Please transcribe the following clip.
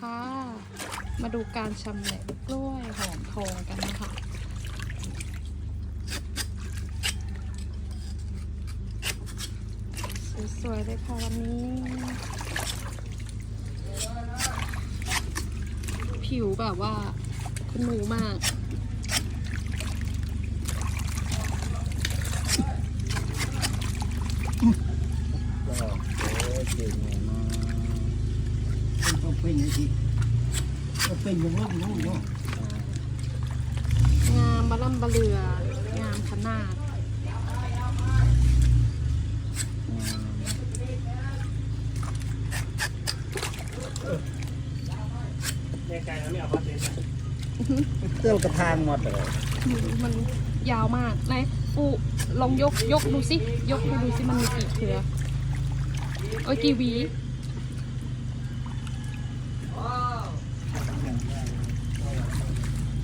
ค่ะ มาดูการชำแหละกล้วยหอมทองกันนะคะสวยๆเลยค่ะวันนี้ ผิวแบบว่าคุณหนูมากโอ้เก่งมาก เป็นอย่างที่ก็เป็นอย่างนู้นนู้นเนาะงามบะล่ำบะเรืองามขนาดเตื้อกระทางหมดเลยมันยาวมากไหนปูลองยกยกดูสิยกดูดูสิมันมีกี่เครือโอ้ยกี่หวี